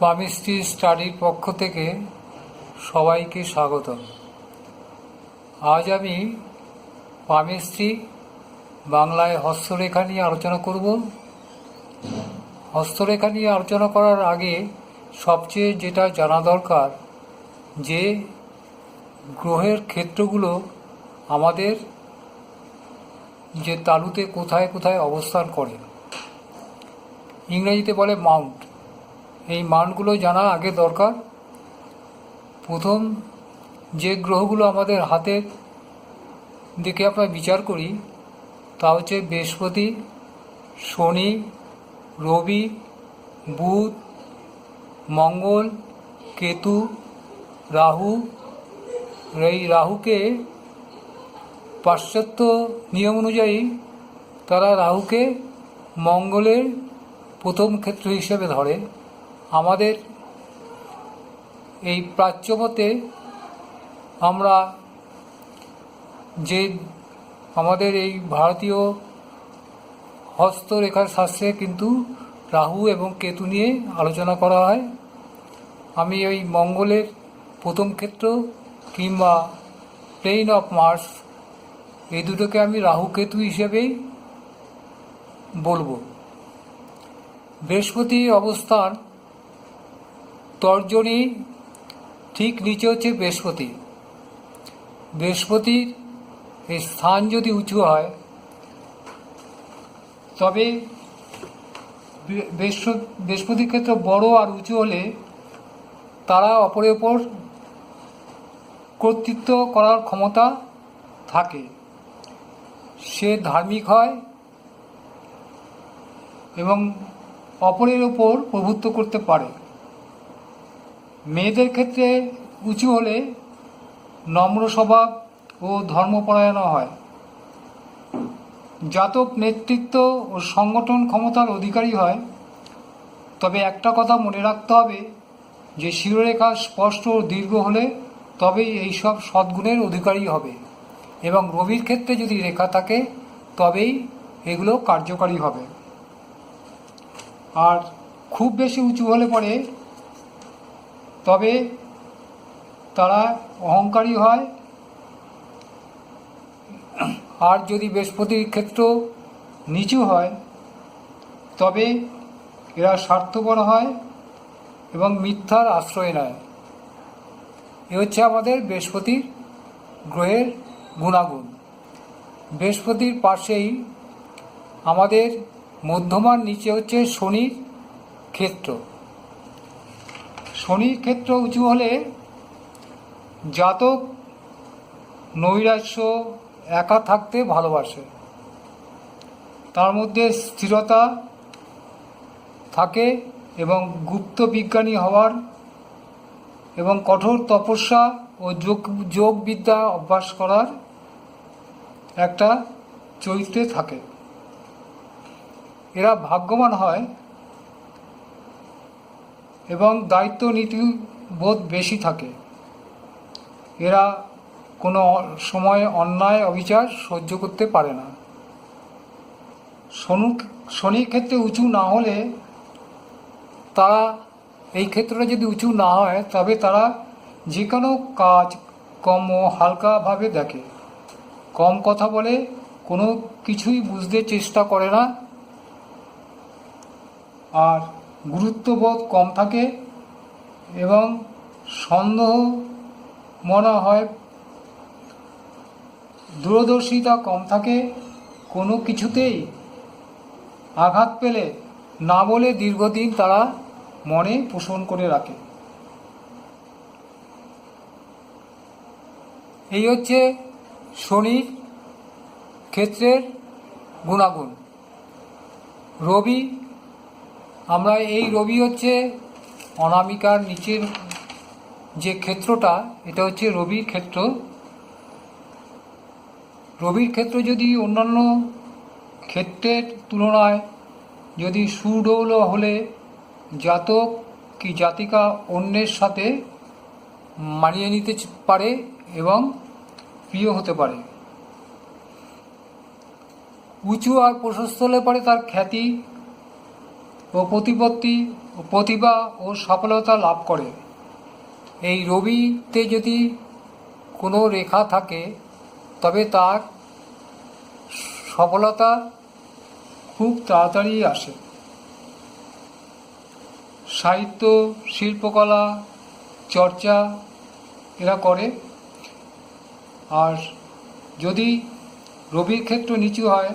বামিস্ট্রি স্টাডির পক্ষ থেকে সবাইকে স্বাগতম। আজ আমি বামিস্ট্রি বাংলায় হস্তরেখা নিয়ে আলোচনা করব। হস্তরেখা নিয়ে আলোচনা করার আগে সবচেয়ে যেটা জানা দরকার যে গ্রহের ক্ষেত্রগুলো আমাদের যে তালুতে কোথায় কোথায় অবস্থান করে। ইংরেজিতে বলে মাউন্ট। এই মানগুলো জানা আগে দরকার। প্রথম, যে গ্রহগুলো আমাদের হাতের দিকে আমরা বিচার করি, তা হচ্ছে বৃহস্পতি, শনি, রবি, বুধ, মঙ্গল, কেতু, রাহু। এই রাহুকে পাশ্চাত্য নিয়ম অনুযায়ী তারা রাহুকে মঙ্গলের প্রথম ক্ষেত্র হিসেবে ধরে। আমাদের এই প্রাচ্যমতে আমরা যে আমাদের এই ভারতীয় হস্তরেখার শাস্ত্রে কিন্তু রাহু এবং কেতু নিয়ে আলোচনা করা হয়। আমি ওই মঙ্গলের প্রথম ক্ষেত্র কিংবা প্লেন অফ মার্স এই দুটোকে আমি রাহু কেতু হিসেবেই বলব। বৃহস্পতি অবস্থান তর্জনী ঠিক নিচে হচ্ছে বৃহস্পতি। বৃহস্পতির এই স্থান যদি উঁচু হয়, তবে বৃহস্পতির ক্ষেত্রে বড় আর উঁচু হলে তারা অপরের ওপর কর্তৃত্ব করার ক্ষমতা থাকে। সে ধার্মিক হয় এবং অপরের ওপর প্রভুত্ব করতে পারে। মেয়েদের ক্ষেত্রে উঁচু হলে নম্র স্বভাব ও ধর্মপরায়ণ হয়। জাতক, নেতৃত্ব ও সংগঠন ক্ষমতার অধিকারী হয়। তবে একটা কথা মনে রাখতে হবে যে, শিরোরেখা স্পষ্ট ও দীর্ঘ হলে তবেই এইসব সদ্গুণের অধিকারী হবে এবং রবির ক্ষেত্রে যদি রেখা থাকে, তবেই এগুলো কার্যকারী হবে। আর খুব বেশি উঁচু হলে পরে তবে তারা অহংকারী হয়। আর যদি বৃহস্পতির ক্ষেত্র নিচু হয়, তবে এরা স্বার্থপর হয় এবং মিথ্যার আশ্রয় নেয়। এ হচ্ছে আমাদের বৃহস্পতির গ্রহের গুণাগুণ। বৃহস্পতির পাশেই আমাদের মধ্যমার নিচে হচ্ছে শনির ক্ষেত্র। শনির ক্ষেত্র উঁচু হলে জাতক নৈরাশ্য একা থাকতে ভালোবাসে। তার মধ্যে স্থিরতা থাকে এবং গুপ্ত বিজ্ঞানী হওয়ার এবং কঠোর তপস্যা ও যোগ, যোগবিদ্যা অভ্যাস করার একটা চরিত্রে থাকে। এরা ভাগ্যবান হয় এবং দায়িত্ব নীতি বোধ বেশি থাকে। এরা কোনো সময় অন্যায় অবিচার সহ্য করতে পারে না। শনু শনির ক্ষেত্রে উঁচু না হলে তারা, এই ক্ষেত্রটা যদি উঁচু না হয়, তবে তারা যে কোনো কাজ কম ও হালকাভাবে দেখে। কম কথা বলে কোনো কিছুই বুঝতে চেষ্টা করে না। আর গুরুত্ববোধ কম থাকে এবং সন্দেহ মনে হয় দূরদর্শিতা কম থাকে, কোনো কিছুতেই আঘাত পেলে না বলে দীর্ঘদিন তারা মনে পোষণ করে রাখে। এই হচ্ছে শনির ক্ষেত্রের গুণাগুণ। রবি আমরা এই রবি হচ্ছে অনামিকার নিচের যে ক্ষেত্রটা, এটা হচ্ছে রবির ক্ষেত্র। রবির ক্ষেত্র যদি অন্যান্য ক্ষেত্রের তুলনায় যদি সুডৌল হলে জাতক কি জাতিকা অন্যের সাথে মানিয়ে নিতে পারে এবং প্রিয় হতে পারে? উঁচু আর প্রশস্ত হলে পরে তার খ্যাতি ও প্রতিপত্তি প্রতিভা ও সফলতা লাভ করে। এই রবিতে যদি কোনো রেখা থাকে, তবে তার সফলতা খুব তাড়াতাড়ি আসে। সাহিত্য, শিল্পকলা, চর্চা এরা করে। আর যদি রবির ক্ষেত্র নিচু হয়,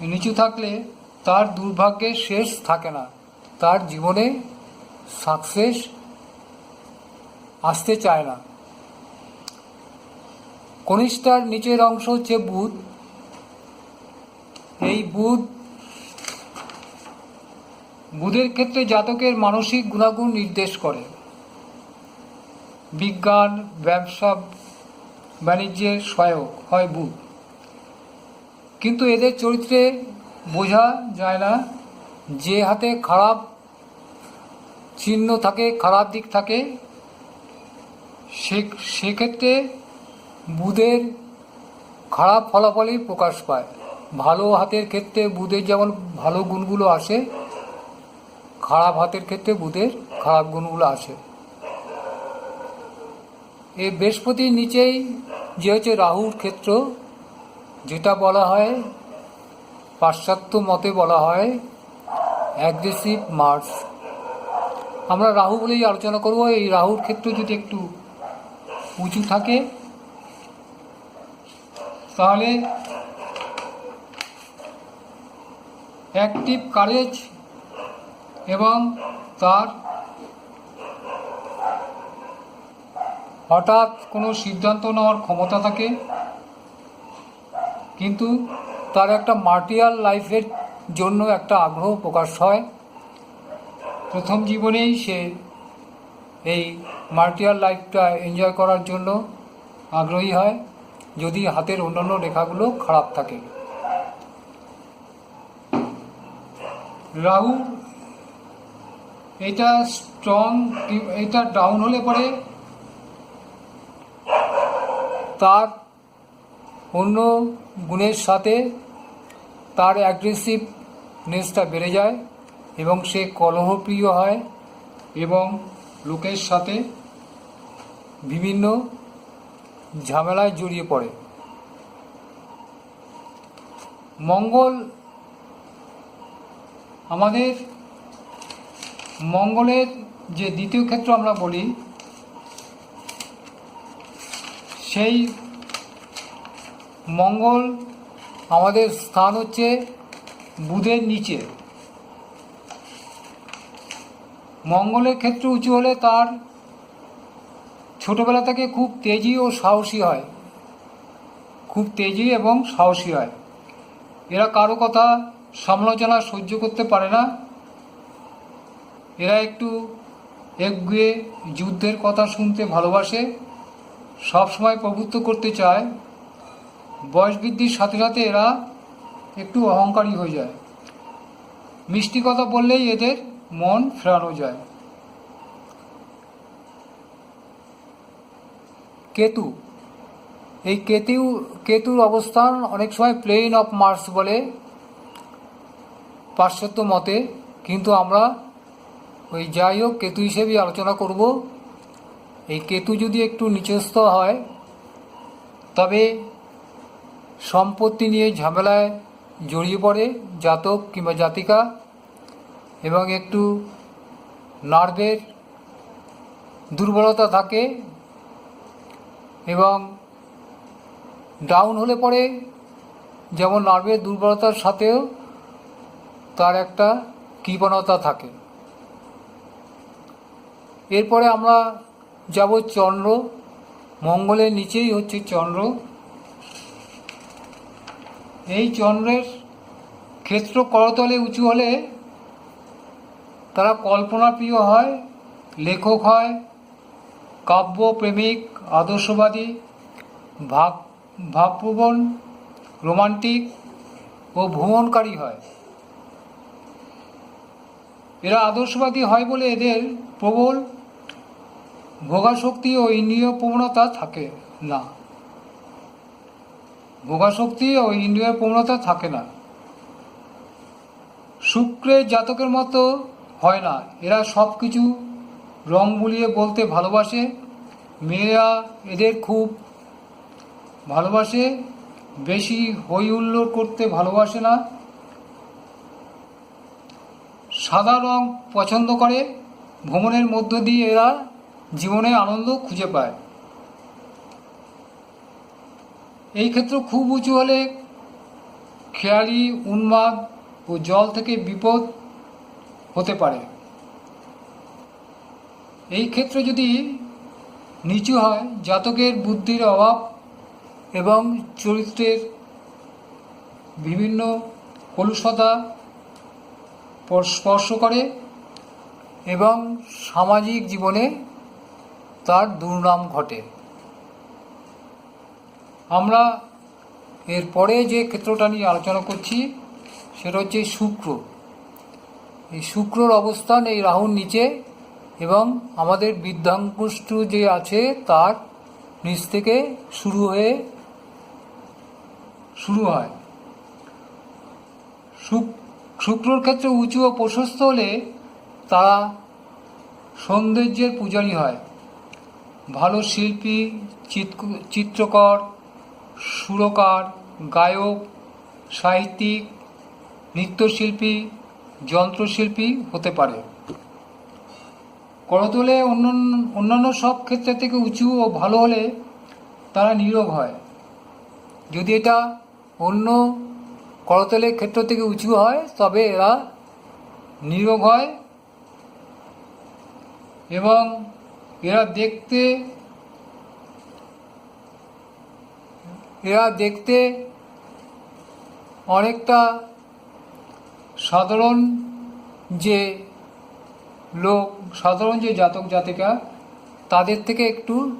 নিচু থাকলে তার দুর্ভাগ্যের শেষ থাকে না। তার জীবনে সাকসেস আসতে চায় না। কনিষ্ঠার নিচের অংশ হচ্ছে বুধ। এই বুধ বুধের ক্ষেত্রে জাতকের মানসিক গুণাগুণ নির্দেশ করে। বিজ্ঞান, ব্যবসা, বাণিজ্যের সহায়ক হয় বুধ। কিন্তু এদের চরিত্রে বোঝা যায় না। যে হাতে খারাপ চিহ্ন থাকে, খারাপ দিক থাকে, সে, সেক্ষেত্রে বুধের খারাপ ফলাফলই প্রকাশ পায়। ভালো হাতের ক্ষেত্রে বুধের যেমন ভালো গুণগুলো আসে, খারাপ হাতের ক্ষেত্রে বুধের খারাপ গুণগুলো আসে। এই বৃহস্পতির নিচেই যে হচ্ছে রাহুর ক্ষেত্র, যেটা বলা হয় পাশ্চাত্য মতে বলা হয় অ্যাগ্রেসিভ মার্স। আমরা রাহু বলেই আলোচনা করব। এই রাহুর ক্ষেত্র যদি একটু উঁচু থাকে, তাহলে অ্যাক্টিভ কারেজ এবং তার হঠাৎ কোনো সিদ্ধান্ত নেওয়ার ক্ষমতা থাকে। কিন্তু তার একটা মার্টিয়াল লাইফের জন্য একটা আগ্রহ প্রকাশ হয়। প্রথম জীবনেই সে এই মার্টিয়াল লাইফটা এনজয় করার জন্য আগ্রহী হয়, যদি হাতের অন্যান্য রেখাগুলো খারাপ থাকে। রাহু এটা স্ট্রং এটা ডাউন হলে পরে তার অন্য গুণের সাথে তার অ্যাগ্রেসিভনেসটা বেড়ে যায় এবং সে কলহপ্রিয় হয় এবং লোকের সাথে বিভিন্ন ঝামেলায় জড়িয়ে পড়ে। মঙ্গল আমাদের, মঙ্গলের যে দ্বিতীয় ক্ষেত্র আমরা বলি, সেই মঙ্গল আমাদের স্থান হচ্ছে বুধের নিচে। মঙ্গলের ক্ষেত্রে উঁচু হলে তার ছোটবেলা থেকে খুব তেজি ও সাহসী হয়। খুব তেজি এবং সাহসী হয়। এরা কারও কথা সমালোচনা সহ্য করতে পারে না। এরা একটু একগুয়ে যুদ্ধের কথা শুনতে ভালোবাসে, সবসময় প্রভুত্ব করতে চায়। বয়স বৃদ্ধির সাথে সাথে এরা একটু অহংকারী হয়ে যায়। মিষ্টি কথা বললেই এদের মন ফেরানো যায়। কেতু। এই কেতু কেতুর অবস্থান অনেক সময় প্লেন অফ মার্স বলে পাশ্চাত্য মতে। কিন্তু আমরা ওই যাই হোক, কেতু হিসেবেই আলোচনা করব। এই কেতু যদি একটু নিচস্থ হয়, তবে সম্পত্তি নিয়ে ঝামেলায় জড়িয়ে পড়ে জাতক কিংবা জাতিকা এবং একটু নার্ভের দুর্বলতা থাকে এবং ডাউন হলে পরে যেমন নার্ভের দুর্বলতার সাথেও তার একটা কৃপণতা থাকে। এরপরে আমরা যাব চন্দ্র, মঙ্গলের নিচেই হচ্ছে চন্দ্র। এই চন্দ্রের ক্ষেত্র করতলে উঁচু হলে তারা কল্পনাপ্রিয় হয়, লেখক হয় কাব্য প্রেমিক আদর্শবাদী, ভাব ভাবপ্রবণ, রোমান্টিক ও ভ্রমণকারী হয়। এরা আদর্শবাদী হয় বলে এদের প্রবল ভোগাশক্তি ও ইন্দ্রিয় প্রবণতা থাকে না। ভোগাশক্তি ও ইন্দ্রিয় প্রবণতা থাকে না। শুক্রের জাতকের মতো হয় না। এরা সব কিছু রং বুলিয়ে বলতে ভালোবাসে। মেয়েরা এদের খুব ভালোবাসে। বেশি হই হুল্লোড় করতে ভালোবাসে না। সাদা রং পছন্দ করে। ভ্রমণের মধ্য দিয়ে এরা জীবনে আনন্দ খুঁজে পায়। এই ক্ষেত্র খুব উঁচু হলে খেয়ালি, উন্মাদ ও জল থেকে বিপদ হতে পারে। এই ক্ষেত্রে যদি নিচু হয়, জাতকের বুদ্ধির অভাব এবং চরিত্রের বিভিন্ন কলুষতা স্পর্শ করে এবং সামাজিক জীবনে তার দুর্নাম ঘটে। আমরা এরপরে যে ক্ষেত্রটা নিয়ে আলোচনা করছি, সেটা হচ্ছে শুক্র। এই শুক্রর অবস্থান এই রাহুর নিচে এবং আমাদের বৃদ্ধাঙ্কুষ্ঠ যে আছে তার নিচ থেকে শুরু হয়ে শুরু হয়। শুক- শুক্রর ক্ষেত্রে উঁচু ও প্রশস্ত হলে তারা সৌন্দর্যের পূজারী হয়। ভালো শিল্পী চিত্রকর সুরকার, গায়ক, সাহিত্যিক, নৃত্যশিল্পী, যন্ত্রশিল্পী হতে পারে। করতলে অন্যান্য অন্যান্য সব ক্ষেত্রের থেকে উঁচু ও ভালো হলে তারা নীরব হয়। যদি এটা অন্য করতলের ক্ষেত্র থেকে উঁচু হয়, তবে এরা নীরব হয় এবং এরা দেখতে এরা দেখতে অনেকটা সাধারণ যে লোক, সাধারণ যে জাতক জাতিকা, তাদের থেকে একটু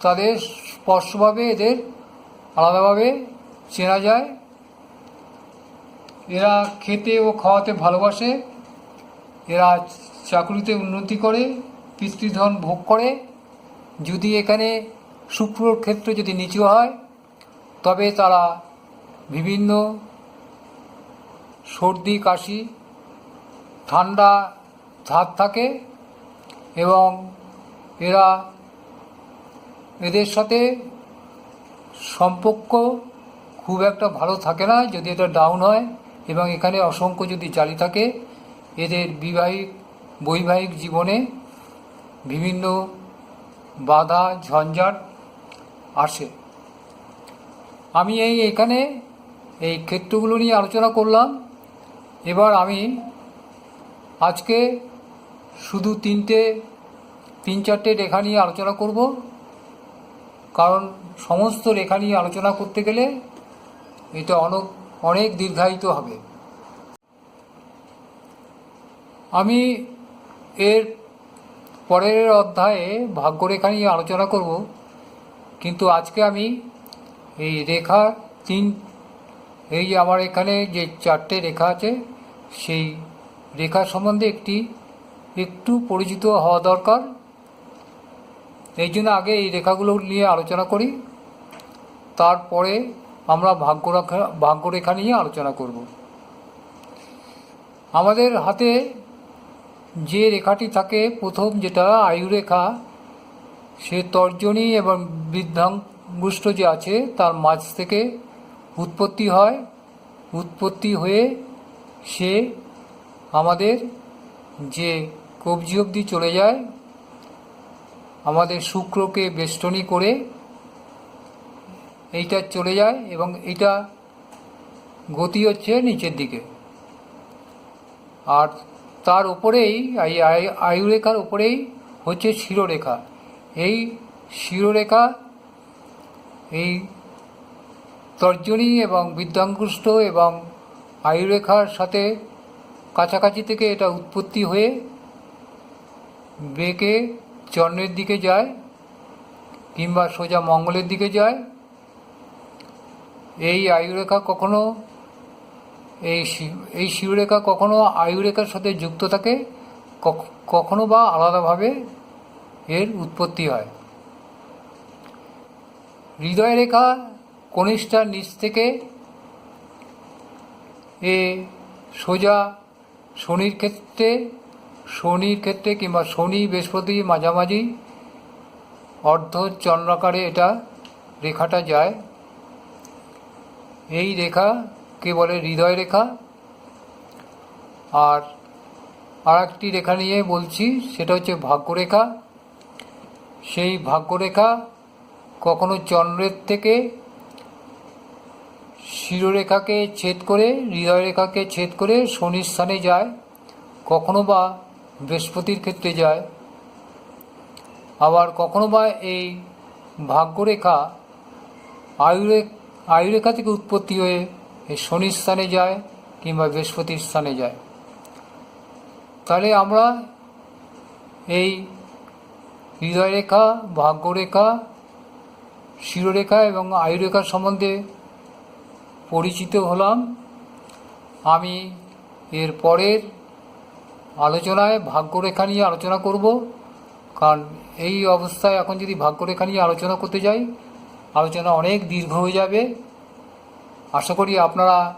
তাদের স্পষ্টভাবে এদের আলাদাভাবে চেনা যায়। এরা খেতে ও খাওয়াতে ভালোবাসে, এরা চাকরিতে উন্নতি করে, পিতৃধন ভোগ করে। যদি এখানে শুক্রর ক্ষেত্রে যদি নিচু হয়, তবে তারা বিভিন্ন সর্দি, কাশি, ঠান্ডা ধাত থাকে এবং এরা এদের সাথে সম্পর্ক খুব একটা ভালো থাকে না, যদি এটা ডাউন হয় এবং এখানে অসংখ্য যদি জালি থাকে, এদের বিবাহিক, বৈবাহিক জীবনে বিভিন্ন বাধা, ঝঞ্ঝাট আসে। আমি এই এখানে এই ক্ষেত্রগুলো নিয়ে আলোচনা করলাম। এবার আমি আজকে শুধু তিনটে, তিন চারটে রেখা নিয়ে আলোচনা করব। কারণ সমস্ত রেখা নিয়ে আলোচনা করতে গেলে এটা অনেক অনেক দীর্ঘায়িত হবে। আমি এর পরের অধ্যায়ে ভাগ্যরেখা নিয়ে আলোচনা করব। কিন্তু আজকে আমি এই রেখা তিন, এই আমার এখানে যে চারটে রেখা আছে, সেই রেখা সম্বন্ধে একটি, একটু পরিচিত হওয়া দরকার। এই জন্য আগে এই রেখাগুলো নিয়ে আলোচনা করি। তারপরে আমরা ভাগ্যরেখা ভাগ্যরেখা নিয়ে আলোচনা করব। আমাদের হাতে যে রেখাটি থাকে, প্রথম যেটা আয়ুরেখা সে তর্জনী এবং বৃদ্ধাঙ্গুষ্ঠ যে আছে, তার মাঝ থেকে উৎপত্তি হয়। উৎপত্তি হয়ে সে আমাদের যে কবজি অবধি চলে যায়, আমাদের শুক্রকে বেষ্টনী করে এইটা চলে যায় এবং এটা গতি হচ্ছে নিচের দিকে। আর তার উপরেই, এই আয়ুরেখার উপরেই হচ্ছে শিরোরেখা। এই শিরোরেখা, এই তর্জনী এবং বিদ্যাঙ্গুষ্ঠ এবং আয়ুরেখার সাথে কাছাকাছি থেকে এটা উৎপত্তি হয়ে বেঁকে চন্দ্রের দিকে যায় কিংবা সোজা মঙ্গলের দিকে যায়। এই আয়ুরেখা কখনো, এই এই শিরোরেখা কখনো আয়ুরেখার সাথে যুক্ত থাকে কখ- কখনো বা আলাদাভাবে এর উৎপত্তি হয়। হৃদয় রেখা কনিষ্ঠার নিচ থেকে এ সোজা শনির ক্ষেত্রে শনির ক্ষেত্রে কিংবা শনি বৃহস্পতি মাঝামাঝি অর্ধ চন্দ্রাকারে এটা রেখাটা যায়। এই রেখাকে বলে? হৃদয় রেখা। আর আর একটি রেখা নিয়ে বলছি, সেটা হচ্ছে ভাগ্যরেখা সেই ভাগ্যরেখা কখনো চন্দ্রের থেকে শিরোরেখাকে ছেদ করে হৃদয় রেখাকে ছেদ করে শনির স্থানে যায়, কখনো বা বৃহস্পতির ক্ষেত্রে যায়। আবার কখনো বা এই ভাগ্যরেখা আয়ুরে, আয়ুরেখা থেকে উৎপত্তি হয়ে এই শনির স্থানে যায় কিংবা বৃহস্পতির স্থানে যায়। তাহলে আমরা এই হৃদয়রেখা, ভাগ্যরেখা, শিরোরেখা এবং আয়ুরেখা সম্বন্ধে পরিচিত হলাম। আমি এর পরের আলোচনায় ভাগ্যরেখা নিয়ে আলোচনা করব। কারণ এই অবস্থায় এখন যদি ভাগ্যরেখা নিয়ে আলোচনা করতে যাই, আলোচনা অনেক দীর্ঘ হয়ে যাবে। আশা করি আপনারা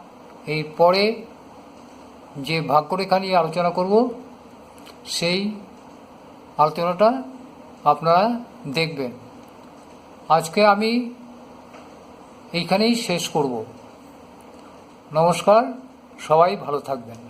এই পরে যে ভাগ্যরেখা নিয়ে আলোচনা করব, সেই আলোচনাটা আপনারা দেখবেন। আজকে আমি এইখানেই শেষ করব। নমস্কার সবাই ভালো থাকবেন।